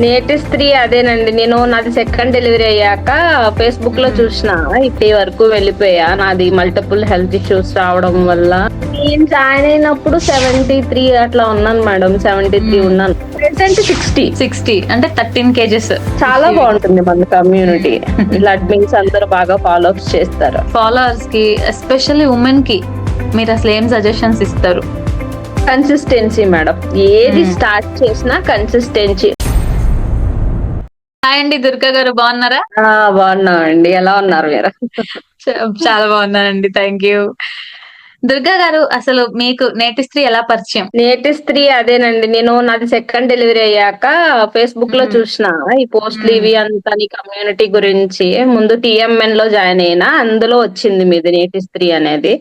నేటి స్త్రీ అదేనండి. నేను నాది సెకండ్ డెలివరీ అయ్యాక ఫేస్బుక్లో చూసిన ఇప్పటి వరకు వెళ్ళిపోయా? నాది మల్టిపుల్ హెల్త్ ఇష్యూస్ రావడం వల్ల. నేను జాయిన్ అయినప్పుడు సెవెంటీ త్రీ అట్లా ఉన్నాను మేడం. సెవెంటీ త్రీ ఉన్నాను. ప్రెసెంట్ సిక్స్టీ సిక్స్టీ అంటే థర్టీన్ కేజెస్ చాలా బాగుంటుంది మన కమ్యూనిటీ బ్లడ్ మీన్స్ అందరూ బాగా ఫాలో అప్స్ చేస్తారు. ఫాలోవర్స్కి ఎస్పెషల్లీ ఉమెన్కి మీరు అసలు ఏం సజెషన్స్ ఇస్తారు? కన్సిస్టెన్సీ మేడం ఏది స్టార్ట్ చేసినా కన్సిస్టెన్సీ హాయ్ అండి దుర్గా గారు బాగున్నారా? బాగున్నామండి. ఎలా ఉన్నారు మీరు? చాలా బాగున్నానండి. థ్యాంక్ యూ దుర్గా గారు అసలు మీకు నేటి స్త్రీ ఎలా పరిచయం? నేటి స్త్రీ అదేనండి. నేను నాది సెకండ్ డెలివరీ అయ్యాక ఫేస్బుక్లో. చూసిన. ఈ పోస్ట్లు మ్మ్. ఇవి అంతా నీ కమ్యూనిటీ గురించి. ముందు టిఎంఎన్లో జాయిన్ అయినా అందులో వచ్చింది మీది నేటి స్త్రీ అనేది.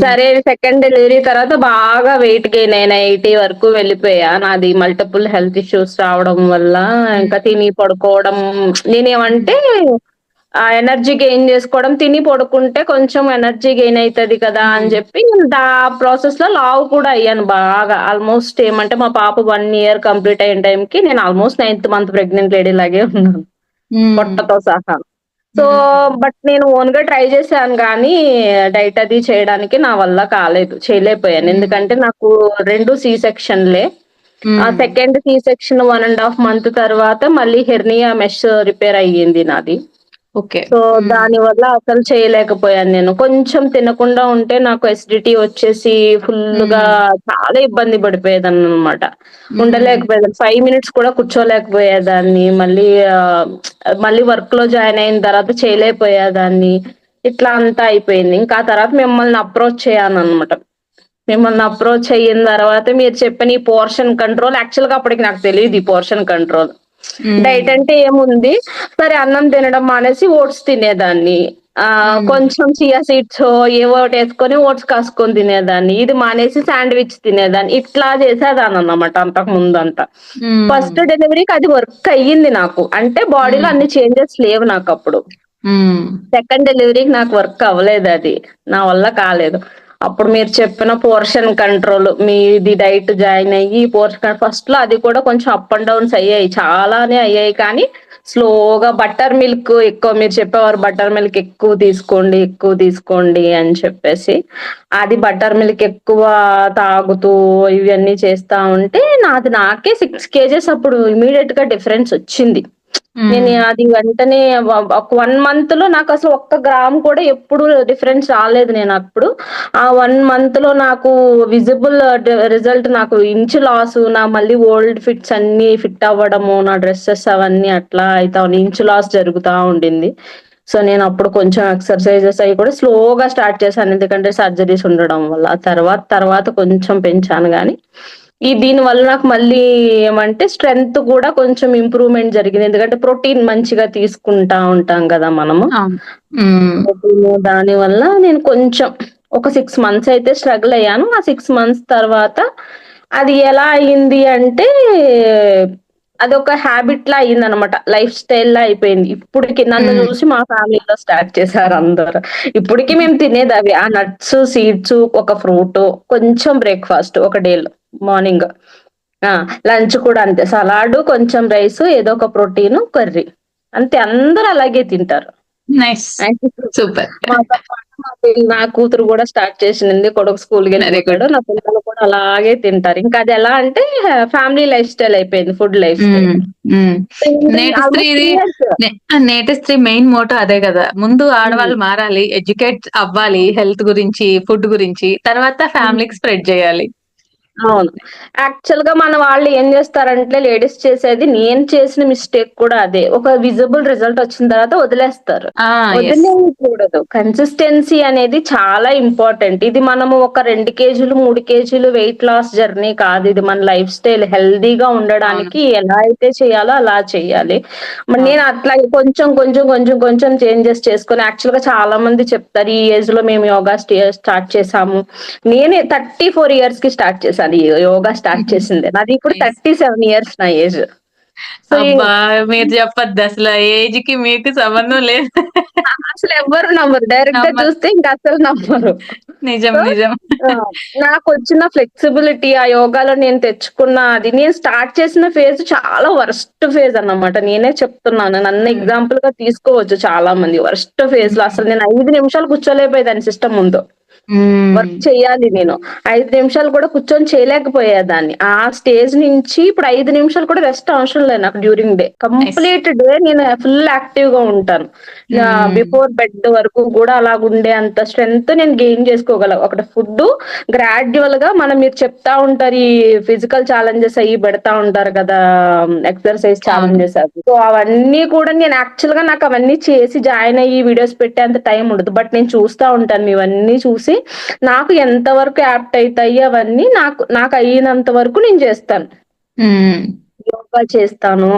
సరే సెకండ్ డెలివరీ తర్వాత బాగా వెయిట్ గెయిన్ అయినా ఎయిటీ వరకు వెళ్ళిపోయా. నాది మల్టిపుల్ హెల్త్ ఇష్యూస్ రావడం వల్ల ఇంకా తిని పడుకోవడం. నేనేమంటే ఆ ఎనర్జీ గెయిన్ చేసుకోవడం తిని పడుకుంటే కొంచెం ఎనర్జీ గెయిన్ అవుతుంది కదా అని చెప్పి దా ప్రాసెస్లో లావు కూడా అయ్యాను బాగా. ఆల్మోస్ట్ ఏమంటే మా పాప వన్ ఇయర్ కంప్లీట్ అయిన టైంకి నేను almost ninth month pregnant lady లాగే ఉన్నాను. పొట్టతో సహా. సో బట్ నేను ఓన్గా ట్రై చేశాను కానీ డైట్ అది చేయడానికి నా వల్ల కాలేదు చేయలేకపోయాను. ఎందుకంటే నాకు రెండు సి సెక్షన్లే. ఆ second C section one and half month తర్వాత మళ్ళీ హెర్నియా మెష్ రిపేర్ అయ్యింది నాది. సో దాని వల్ల అసలు చేయలేకపోయాను నేను. కొంచెం తినకుండా ఉంటే నాకు ఎసిడిటీ వచ్చేసి ఫుల్గా చాలా ఇబ్బంది పడిపోయేదాన్ని అనమాట ఉండలేకపోయేదాన్ని. ఫైవ్ మినిట్స్ కూడా కూర్చోలేకపోయేదాన్ని. మళ్ళీ మళ్ళీ వర్క్లో జాయిన్ అయిన తర్వాత చేయలేకపోయేదాన్ని. ఇట్లా అంతా అయిపోయింది. ఇంకా ఆ తర్వాత మిమ్మల్ని అప్రోచ్ చేయాను అనమాట మిమ్మల్ని అప్రోచ్ అయిన తర్వాత మీరు చెప్పిన ఈ పోర్షన్ కంట్రోల్ యాక్చువల్గా అప్పటికి నాకు తెలియదు ఈ పోర్షన్ కంట్రోల్. డైట్ అంటే ఏముంది? సరే అన్నం తినడం మానేసి ఓట్స్ తినేదాన్ని. ఆ కొంచెం చియా సీడ్స్ ఏవో ఒకటి వేసుకొని ఓట్స్ కాసుకొని తినేదాన్ని. ఇది మానేసి శాండ్విచ్ తినేదాన్ని. ఇట్లా చేసేదాన్ని అన్నమాట అంతకు ముందు అంతా మ్మ్. ఫస్ట్ డెలివరీకి అది వర్క్ అయ్యింది నాకు. అంటే బాడీలో అన్ని చేంజెస్ లేవు నాకు అప్పుడు. సెకండ్ డెలివరీకి నాకు వర్క్ అవ్వలేదు అది. నా వల్ల కాలేదు. అప్పుడు మీరు చెప్పిన పోర్షన్ కంట్రోల్ మీది డైట్ జాయిన్ అయ్యి పోర్షన్ ఫస్ట్లో అది కూడా కొంచెం అప్ అండ్ డౌన్స్ అయ్యాయి. చాలానే అయ్యాయి కానీ స్లోగా బటర్ మిల్క్ ఎక్కువ మీరు చెప్పేవారు బటర్ మిల్క్ ఎక్కువ తీసుకోండి ఎక్కువ తీసుకోండి అని చెప్పేసి అది బటర్ మిల్క్ ఎక్కువ తాగుతూ ఇవన్నీ చేస్తా ఉంటే నాది నాకే సిక్స్ కేజెస్ అప్పుడు ఇమీడియట్గా డిఫరెన్స్ వచ్చింది. నేను అది వెంటనే ఒక వన్ మంత్లో నాకు అసలు ఒక్క గ్రామ్ కూడా ఎప్పుడు డిఫరెన్స్ రాలేదు నేను అప్పుడు. ఆ వన్ మంత్లో నాకు విజిబుల్ రిజల్ట్ నాకు ఇంచు లాస్ నా మళ్ళీ ఓల్డ్ ఫిట్స్ అన్ని ఫిట్ అవ్వడము నా డ్రెస్సెస్ అవన్నీ అట్లా అయితే ఇంచు లాస్ జరుగుతా ఉండింది. సో నేను అప్పుడు కొంచెం ఎక్సర్సైజెస్ అవి కూడా స్లోగా స్టార్ట్ చేశాను. ఎందుకంటే సర్జరీస్ ఉండడం వల్ల. తర్వాత తర్వాత కొంచెం పెంచాను కానీ ఈ దీని వల్ల నాకు మళ్ళీ ఏమంటే స్ట్రెంగ్త్ కూడా కొంచెం ఇంప్రూవ్మెంట్ జరిగింది. ఎందుకంటే ప్రోటీన్ మంచిగా తీసుకుంటా ఉంటాం కదా మనము. మ్మ్. ప్రోటీన్ దాని వల్ల నేను కొంచెం ఒక సిక్స్ మంత్స్ అయితే స్ట్రగుల్ అయ్యాను. ఆ సిక్స్ మంత్స్ తర్వాత అది ఎలా అయింది అంటే అది ఒక హ్యాబిట్ లా అయింది అనమాట లైఫ్ స్టైల్ లా అయిపోయింది. ఇప్పటికి నన్ను Hmm. చూసి మా ఫ్యామిలీలో స్టార్ట్ చేశారు అందరు. ఇప్పటికి మేము తినేది అవి. ఆ నట్స్ సీడ్స్ ఒక ఫ్రూట్ కొంచెం బ్రేక్ఫాస్ట్ ఒక డే మార్నింగ్. లంచ్ కూడా అంతే. సలాడ్ కొంచెం రైస్ ఏదో ఒక ప్రోటీన్ కర్రీ. అంతే. అందరూ అలాగే తింటారు. సూపర్. నా కూతురు కూడా స్టార్ట్ చేసింది. కొడుకు స్కూల్కి Very వెళ్ళాడు నా పిల్లలు కూడా అలాగే తింటారు. ఇంకా అది ఎలా అంటే ఫ్యామిలీ లైఫ్ స్టైల్ అయిపోయింది. Food life. నేటి నేటి స్త్రీ మెయిన్ మోటో అదే కదా. ముందు ఆడవాళ్ళు మారాలి ఎడ్యుకేట్ అవ్వాలి హెల్త్ గురించి ఫుడ్ గురించి. తర్వాత ఫ్యామిలీకి స్ప్రెడ్ చేయాలి. అవును. యాక్చువల్గా మన వాళ్ళు ఏం చేస్తారంటే లేడీస్ చేసేది నేను చేసిన మిస్టేక్ కూడా అదే. ఒక విజిబుల్ రిజల్ట్ వచ్చిన తర్వాత వదిలేస్తారు. వదిలేయకూడదు. కన్సిస్టెన్సీ అనేది చాలా ఇంపార్టెంట్ ఇది మనము ఒక రెండు కేజీలు మూడు కేజీలు వెయిట్ లాస్ జర్నీ కాదు. ఇది మన లైఫ్ స్టైల్ హెల్దీగా ఉండడానికి ఎలా అయితే చేయాలో అలా చేయాలి. మరి నేను అట్లా కొంచెం కొంచెం కొంచెం కొంచెం చేంజెస్ చేసుకొని యాక్చువల్గా చాలా మంది చెప్తారు ఈ ఏజ్లో మేము యోగా స్టార్ట్ చేసాము. నేనే థర్టీ ఫోర్ ఇయర్స్కి స్టార్ట్ చేశాను ఈ యోగా స్టార్ట్ చేసింది. నాది ఇప్పుడు. థర్టీ సెవెన్ ఇయర్స్ నా ఏజ్ మీరు చెప్పొద్దు. అసలు ఏజ్కి మీకు సంబంధం లేదు. అసలు ఎవ్వరు నమ్మరు. డైరెక్ట్గా. చూస్తే ఇంకా అసలు నమ్మరు. నిజం నిజం. నాకు వచ్చిన ఫ్లెక్సిబిలిటీ ఆ యోగాలో నేను తెచ్చుకున్న అది నేను స్టార్ట్ చేసిన ఫేజ్ చాలా వర్స్ట్ ఫేజ్ అన్నమాట. నేనే చెప్తున్నాను. నన్ను ఎగ్జాంపుల్గా తీసుకోవచ్చు చాలా మంది వర్స్ట్ ఫేజ్లో అసలు నేను ఐదు నిమిషాలు కూర్చోలేకపోయేదాన్ని సిస్టమ్ ముందు. మ్మ్. వర్క్ చేయాలి నేను. ఐదు నిమిషాలు కూడా కూర్చొని చేయలేకపోయేదాన్ని. ఆ స్టేజ్ నుంచి ఇప్పుడు ఐదు నిమిషాలు కూడా రెస్ట్ అవసరం లేదు నాకు డ్యూరింగ్ డే కంప్లీట్ డే నేను ఫుల్ యాక్టివ్గా ఉంటాను. Hmm. బిఫోర్ బెడ్ వరకు కూడా అలాగ ఉండే అంత స్ట్రెంగ్త్ నేను గెయిన్ చేసుకోగల ఒకటి ఫుడ్ గ్రాడ్యువల్గా మనం మీరు చెప్తా ఉంటారు ఈ ఫిజికల్ ఛాలెంజెస్ అయ్యి పెడతా ఉంటారు కదా ఎక్సర్సైజ్ ఛాలెంజెస్ అవి. సో అవన్నీ కూడా నేను యాక్చువల్గా నాకు అవన్నీ చేసి జాయిన్ అయ్యి వీడియోస్ పెట్టేంత టైం ఉండదు. బట్ నేను చూస్తా ఉంటాను. ఇవన్నీ చూసి నాకు ఎంత వరకు యాప్ట్ అవుతాయి అవన్నీ నాకు నాకు అయినంత వరకు నేను చేస్తాను. యోగా చేస్తాను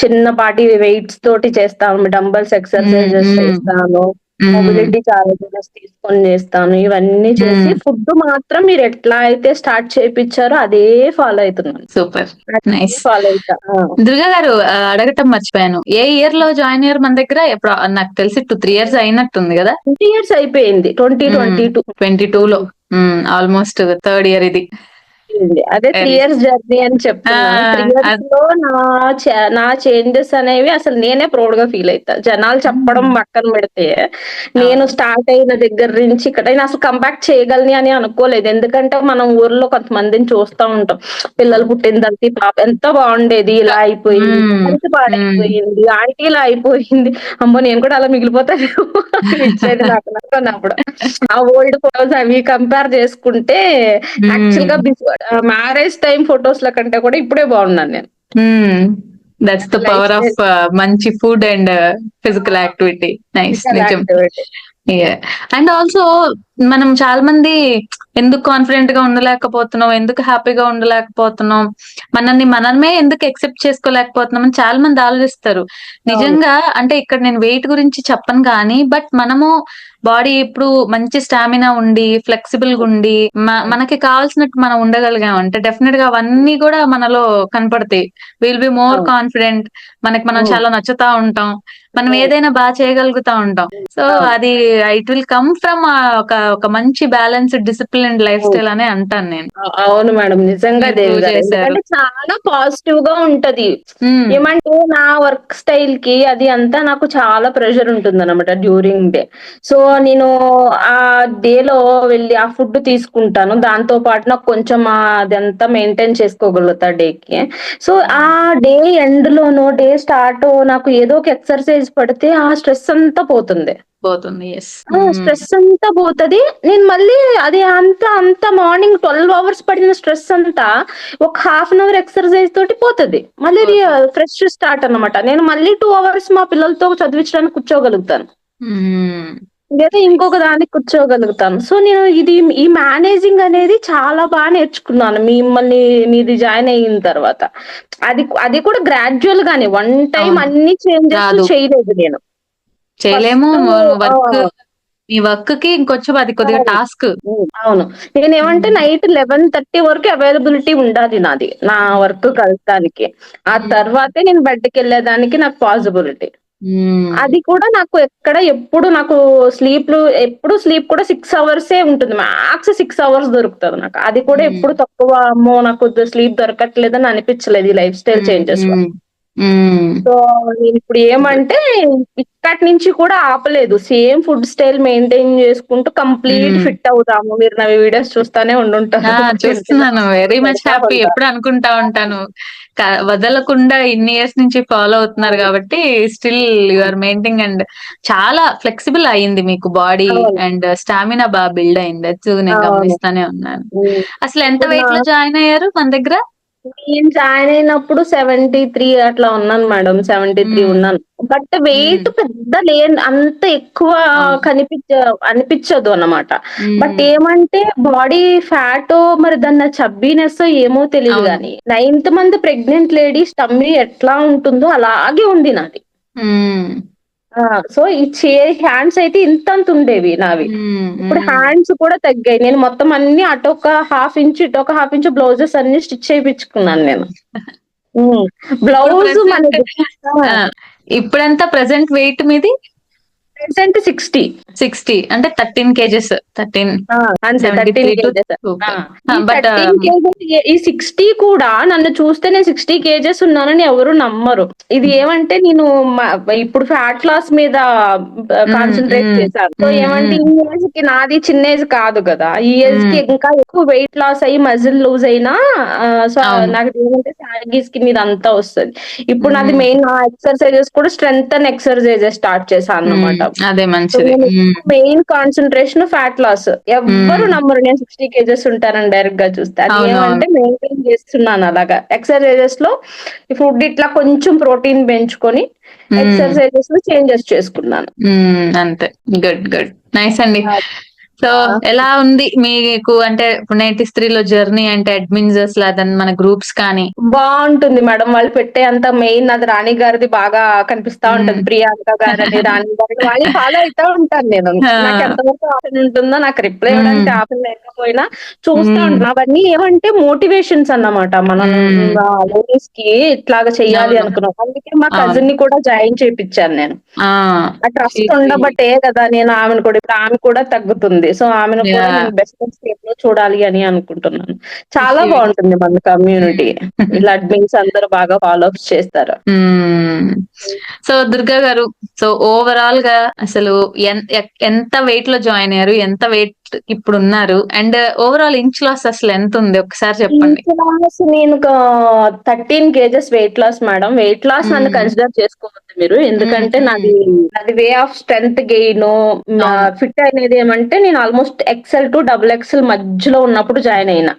చిన్నపాటి వెయిట్స్ తోటి చేస్తాను డంబల్స్ ఎక్సర్సైజెస్. చేస్తాను. మొబిలిటీ ఛాలెంజెస్ తీసుకొని చేస్తాను. ఇవన్నీ చేసి. ఫుడ్ మాత్రం మీరు ఎట్లా అయితే స్టార్ట్ చేయించారో అదే ఫాలో అవుతున్నాను. సూపర్ నైస్ ఫాలో అవుతా. దుర్గా గారు అడగటం మర్చిపోయాను. ఏ ఇయర్లో జాయిన్ అయ్యారు మన దగ్గర? నాకు తెలిసి టూ త్రీ ఇయర్స్ అయినట్టుంది కదా? ట్వంటీ ఇయర్స్ అయిపోయింది. Twenty twenty two twenty two లో ఆల్మోస్ట్ థర్డ్ ఇయర్ ఇది. అదే త్రీ ఇయర్స్ జర్నీ అని లో నా చేంజెస్ అనేవి అసలు నేనే ప్రౌడ్గా ఫీల్ అవుతా జనాలు చెప్పడం పక్కన పెడితే నేను స్టార్ట్ అయిన దగ్గర నుంచి ఇక్కడ నేను అసలు కంబ్యాక్ చేయగలని అని అనుకోలేదు. ఎందుకంటే మనం ఊర్లో కొంతమందిని చూస్తా ఉంటాం. పిల్లలు పుట్టిన తర్వాత పాప ఎంత బాగుండేది ఇలా అయిపోయింది పాడైపోయింది ఆంటీ ఇలా అయిపోయింది. అమ్మో నేను కూడా అలా మిగిలిపోతాను ఇచ్చేది నాకు. అనుకున్నప్పుడు ఆ ఓల్డ్ ఫోటోస్ అవి కంపేర్ చేసుకుంటే యాక్చువల్గా మ్యారేజ్ టైం ఫొటోస్ ల కంటే కూడా ఇప్పుడే బాగున్నాను నేను. దట్స్ ద పవర్ ఆఫ్ మంచి food and physical activity nice నిజం. అండ్ ఆల్సో మనం చాలా మంది ఎందుకు కాన్ఫిడెంట్గా ఉండలేకపోతున్నాం ఎందుకు హ్యాపీగా ఉండలేకపోతున్నాం మనల్ని మనమే ఎందుకు ఎక్సెప్ట్ చేసుకోలేకపోతున్నాం అని చాలా మంది ఆలోచిస్తారు నిజంగా అంటే ఇక్కడ నేను వెయిట్ గురించి చెప్పను కానీ బట్ మనము బాడీ ఇప్పుడు మంచి స్టామినా ఉండి ఫ్లెక్సిబుల్గా ఉండి మనకి కావాల్సినట్టు మనం ఉండగలిగాం అంటే డెఫినెట్గా అవన్నీ కూడా మనలో కనపడతాయి విల్ బి మోర్. కాన్ఫిడెంట్ మనకి మనం. చాలా నచ్చుతా ఉంటాం మనం. ఏదైనా బాగా చేయగలుగుతా ఉంటాం సో. అది ఇట్ విల్ కమ్ ఫ్రమ్ ఒక ఒక మంచి బ్యాలెన్స్డ్ డిసిప్లిన్ లైఫ్ స్టైల్ అనే అంటాను నేను. అవును మేడం. నిజంగా. చేశారు. చాలా పాజిటివ్గా ఉంటది. ఏమంటే నా వర్క్ స్టైల్కి అది అంతా నాకు చాలా ప్రెషర్ ఉంటుంది అనమాట డ్యూరింగ్ డే. సో నేను ఆ డే లో వెళ్ళి ఆ ఫుడ్ తీసుకుంటాను. దాంతో పాటు నాకు కొంచెం అదంతా మెయింటైన్ చేసుకోగలుగుతా డే కి సో ఆ డే ఎండ్ లోనో డే స్టార్ట్ నాకు ఏదో ఒక ఎక్సర్సైజ్ పడితే ఆ స్ట్రెస్ అంతా పోతుంది. పోతుంది స్ట్రెస్ అంతా పోతది. నేను మళ్ళీ అది అంత అంత మార్నింగ్ ట్వెల్వ్ అవర్స్ పడిన స్ట్రెస్ అంతా ఒక హాఫ్ అన్ అవర్ ఎక్సర్సైజ్ తోటి పోతది. మళ్ళీ ఫ్రెష్ స్టార్ట్ అన్నమాట. నేను మళ్ళీ టూ అవర్స్ మా పిల్లలతో చదివించడానికి కూర్చోగలుగుతాను. లేదా ఇంకొక దానికి కూర్చోగలుగుతాను. సో నేను ఇది ఈ మేనేజింగ్ అనేది చాలా బాగా నేర్చుకున్నాను. మిమ్మల్ని మీది జాయిన్ అయిన తర్వాత. అది అది కూడా గ్రాడ్యువల్ గానే. One time. అన్ని చేంజెస్. చేయలేదు నేను. చేయలేము. వర్క్. మీ వర్క్కి ఇంకొంచెం అది కొద్దిగా. టాస్క్. అవును. నేను ఏమంటే నైట్ లెవెన్ థర్టీ వరకు అవైలబిలిటీ ఉండాలి నాది. నా వర్క్ కలటానికి ఆ తర్వాతే నేను బెడ్కి వెళ్ళేదానికి నాకు పాసిబిలిటీ అది కూడా నాకు ఎక్కడ ఎప్పుడు నాకు స్లీప్ ఎప్పుడు స్లీప్ కూడా సిక్స్ అవర్స్ ఏ ఉంటుంది. మ్యాక్స్ సిక్స్ అవర్స్ దొరుకుతుంది నాకు. అది కూడా. ఎప్పుడు తక్కువ అమ్మో నాకు స్లీప్ దొరకట్లేదని అనిపించలేదు ఈ లైఫ్ స్టైల్ చేంజెస్ సో ఇప్పుడు ఏమంటే ఇక్కడి నుంచి కూడా ఆపలేదు. సేమ్ ఫుడ్ స్టైల్ మెయింటైన్ చేసుకుంటూ కంప్లీట్. ఫిట్ అవుతాము మీరు నా వీడియోస్ చూస్తానే ఉండుంటారు. చూస్తున్నాను. వెరీ మచ్ హ్యాపీ ఎప్పుడు అనుకుంటా ఉంటాను. వదలకుండా ఇన్ని ఇయర్స్ నుంచి ఫాలో అవుతున్నారు కాబట్టి still you are maintain and చాలా ఫ్లెక్సిబుల్ అయింది మీకు బాడీ. అండ్ స్టామినా బాగా బిల్డ్ అయింది. అది నేను. గమనిస్తానే ఉన్నాను. అసలు ఎంత వెయిట్లో జాయిన్ అయ్యారు మన దగ్గర? నేను జాయిన్ అయినప్పుడు సెవెంటీ త్రీ అట్లా ఉన్నాను మేడం సెవెంటీ త్రీ. ఉన్నాను బట్ వెయిట్ పెద్ద లే అంత ఎక్కువ. కనిపించ అనిపించదు అన్నమాట. బట్ ఏమంటే బాడీ ఫ్యాట్ మరి దాని చబ్బీనెస్ ఏమో తెలియదు. కానీ ninth month pregnant ladies tummy ఎట్లా ఉంటుందో అలాగే ఉంది నాది. సో ఈ చే హ్యాండ్స్ అయితే ఇంతంత ఉండేవి నావి. ఇప్పుడు. హ్యాండ్స్ కూడా తగ్గాయి నేను మొత్తం అన్ని అటొక హాఫ్ ఇంచ్ ఇటొక హాఫ్ ఇంచ్ బ్లౌజెస్ అన్ని స్టిచ్ చేయించుకున్నాను నేను బ్లౌజ్ మనకి ఇప్పుడెంత ప్రెసెంట్ వెయిట్ మీది ప్రెసెంట్ సిక్స్టీ సిక్స్టీ అంటే థర్టీన్ కేజెస్. థర్టీన్ బట్ ఈ సిక్స్టీ కూడా నన్ను చూస్తే నేను సిక్స్టీ కేజెస్ ఉన్నానని ఎవరు నమ్మరు. ఇది ఏమంటే నేను ఇప్పుడు ఫ్యాట్ లాస్ మీద కాన్సన్ట్రేట్ మ్మ్. చేశాను. సో ఏమంటే ఈ ఏజ్కి నాది చిన్న ఏజ్ కాదు కదా. ఈ ఏజ్కి ఇంకా ఎక్కువ వెయిట్ లాస్ అయ్యి మజిల్ లూజ్ అయినా సో. నాకు ఏమంటే సాగి స్కిన్ మీద అంతా వస్తుంది. ఇప్పుడు నాది. మెయిన్ ఎక్సర్సైజెస్ కూడా స్ట్రెంగ్ అండ్ ఎక్సర్సైజెస్ స్టార్ట్ చేశాను అనమాట అదే మంచిది. మెయిన్ కాన్సన్ట్రేషన్ ఫ్యాట్ లాస్ ఎవ్వరు మ్మ్. నమ్మరు నేను సిక్స్టీ కేజెస్ ఉంటానని డైరెక్ట్గా చూస్తే. అది ఏమంటే మెయింటైన్ చేస్తున్నాను అలాగా. ఎక్సర్సైజెస్లో ఫుడ్ ఇట్లా కొంచెం ప్రోటీన్ పెంచుకొని. ఎక్సర్సైజెస్లో చేంజెస్ చేసుకున్నాను. అంతే. గుడ్ గుడ్ నైస్ అండి. సో ఎలా ఉంది మీకు అంటే ఇప్పుడు నైన్టీ త్రీలో జర్నీ అంటే అడ్మిన్స్ అసలు మన గ్రూప్స్ కానీ బాగుంటుంది మేడం వాళ్ళు పెట్టే అంత మెయిన్ అది రాణి గారిది బాగా కనిపిస్తా ఉంటది. ప్రియాంక గారని రాణి గారిని వాళ్ళు ఫాలో అవుతా ఉంటాను నేను. నాకు ఎంతవరకు ఆప్షన్ ఉంటుందో నాకు రిప్లై ఇవ్వడానికి. ఆప్షన్ లేకపోయినా చూస్తా. ఉంటాను అవన్నీ ఏమంటే మోటివేషన్స్ అన్నమాట మనం. లేడీస్కి ఇట్లాగా చెయ్యాలి. అనుకున్నాం అందుకే మా. కజిన్ని కూడా జాయిన్ చేయించాను నేను ఆ ట్రస్ట్ ఉండబట్టే కదా నేను ఆమెను కూడా ఇప్పుడు ఆమె కూడా తగ్గుతుంది సో ఆమెను కూడా Yeah. నేను బెస్ట్ స్టేట్లో చూడాలి అని అనుకుంటున్నాను. చాలా బాగుంటుంది మన కమ్యూనిటీ ఇలా అడ్మిన్స్ అందరూ బాగా ఫాలో అప్ చేస్తారు. సో దుర్గా గారు సో ఓవరాల్గా అసలు ఎంత వెయిట్లో జాయిన్ అయ్యారు ఎంత వెయిట్ ఇప్పుడు ఉన్నారు అండ్ ఓవరాల్ ఇంచ్ లాస్ అసలు ఎంత ఉంది ఒకసారి చెప్పండి. లాస్ నేను thirteen kgs weight loss madam weight loss నన్ను. కన్సిడర్ చేసుకోవద్దు మీరు. ఎందుకంటే మ్మ్. నాది నాది way of strength gain. Fit అనేది ఏమంటే నేను almost XL to double XL మధ్యలో ఉన్నప్పుడు జాయిన్ అయినా.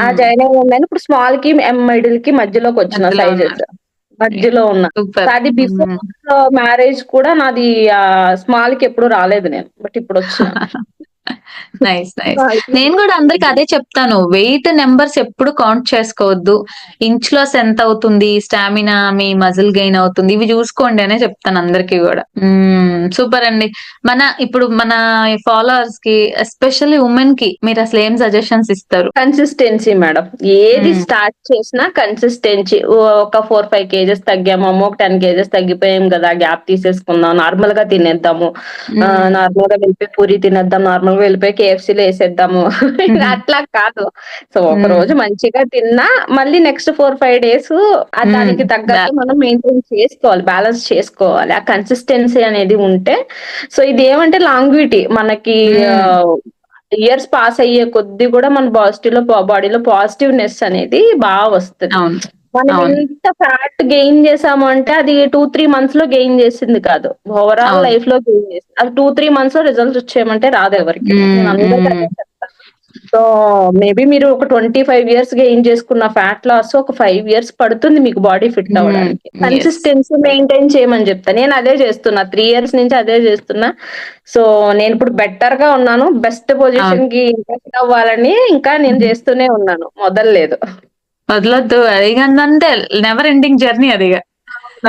ఆ జాయిన్ అయిన ఇప్పుడు స్మాల్కి ఎం మిడిల్కి మధ్యలోకి వచ్చిన సైజెస్. మధ్యలో ఉన్నా. అది బిఫోర్ మ్యారేజ్ కూడా నాది స్మాల్కి ఎప్పుడు రాలేదు నేను. బట్ ఇప్పుడు వచ్చిన. Nice nice. నేను కూడా అందరికి అదే చెప్తాను. వెయిట్ నెంబర్స్ ఎప్పుడు కౌంట్ చేసుకోవద్దు. ఇంచ్ లాస్ ఎంత అవుతుంది? స్టామినా మీ మజిల్ గెయిన్ అవుతుంది? ఇవి చూసుకోండి అనే చెప్తాను అందరికి కూడా. సూపర్ అండి. మన ఇప్పుడు మన ఫాలోవర్స్కి ఎస్పెషల్లీ ఉమెన్కి మీరు అసలు ఏం సజెషన్స్ ఇస్తారు? కన్సిస్టెన్సీ మేడం ఏది. స్టార్ట్ చేసినా కన్సిస్టెన్సీ ఒక ఫోర్ ఫైవ్ కేజెస్ తగ్గామో. ఒక టెన్ కేజెస్ తగ్గిపోయాం కదా. గ్యాప్ తీసేసుకుందాం. నార్మల్గా తినేద్దాము. నార్మల్గా వెళ్ళిపోయి పూరి తినేద్దాం. నార్మల్గా వెళ్ళిపోయి కేఎఫ్సీ లో వేసేద్దాము అట్లా కాదు. సో ఒక. రోజు మంచిగా తిన్నా మళ్ళీ నెక్స్ట్ ఫోర్ ఫైవ్ డేస్ దానికి. తగ్గట్టు మనం మెయింటైన్ చేసుకోవాలి బ్యాలెన్స్ చేసుకోవాలి. ఆ కన్సిస్టెన్సీ అనేది ఉంటే. సో ఇది ఏమంటే లాంగ్విటీ మనకి. ఇయర్స్ పాస్ అయ్యే కొద్దీ కూడా మన పాజిటివ్లో బాడీలో పాజిటివ్నెస్ అనేది బాగా వస్తుంది. మనం. ఎంత ఫ్యాట్ గెయిన్ చేసాము అంటే అది టూ త్రీ మంత్స్లో గెయిన్ చేసింది కాదు. ఓవరాల్. లైఫ్లో గెయిన్ చేసింది. అది టూ త్రీ మంత్స్లో రిజల్ట్స్ వచ్చేయమంటే రాదు ఎవరికి. సో మేబీ మీరు ఒక ట్వంటీ ఫైవ్ ఇయర్స్ గెయిన్ చేసుకున్న ఫ్యాట్ లాస్ ఒక ఫైవ్ ఇయర్స్ పడుతుంది మీకు బాడీ ఫిట్ అవ్వడానికి. కన్సిస్టెన్సీ మెయింటైన్ చేయమని చెప్తా. నేను అదే చేస్తున్నా. త్రీ ఇయర్స్ నుంచి అదే చేస్తున్నా. సో నేను ఇప్పుడు బెటర్గా ఉన్నాను. బెస్ట్ పొజిషన్కి ఇంప్రెస్ అవ్వాలని ఇంకా నేను చేస్తూనే ఉన్నాను. మొదలలేదు వదలొద్దు. అది అంటే నెవర్ ఎండింగ్ జర్నీ అది.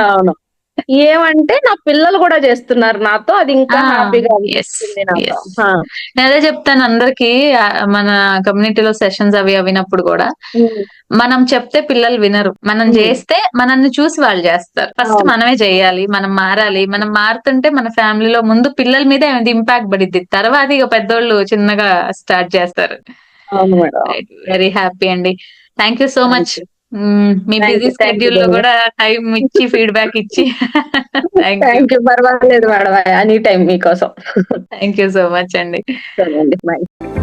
అవును. ఏమంటే నా పిల్లలు కూడా చేస్తున్నారు నాతో. అది ఇంకా హ్యాపీగా. నేను అదే చెప్తాను అందరికి మన కమ్యూనిటీలో సెషన్స్ అవి అవినప్పుడు కూడా. మనం చెప్తే పిల్లలు వినరు. మనం. చేస్తే మనల్ని చూసి వాళ్ళు చేస్తారు. ఫస్ట్. మనమే చేయాలి మనం మారాలి. మనం మారుతుంటే మన ఫ్యామిలీలో ముందు పిల్లల మీద ఇంపాక్ట్ పడిద్ది. తర్వాత ఇక పెద్దోళ్ళు చిన్నగా స్టార్ట్ చేస్తారు. వెరీ హ్యాపీ అండి. Thank you so much. Me busy స్కెడ్యూల్లో. కూడా టైం ఇచ్చి ఫీడ్బ్యాక్ ఇచ్చి. థ్యాంక్ యూ పర్వాలేదు మేడం. ఎనీ టైం మీకోసం. థ్యాంక్ యూ సో మచ్ అండి. బాయ్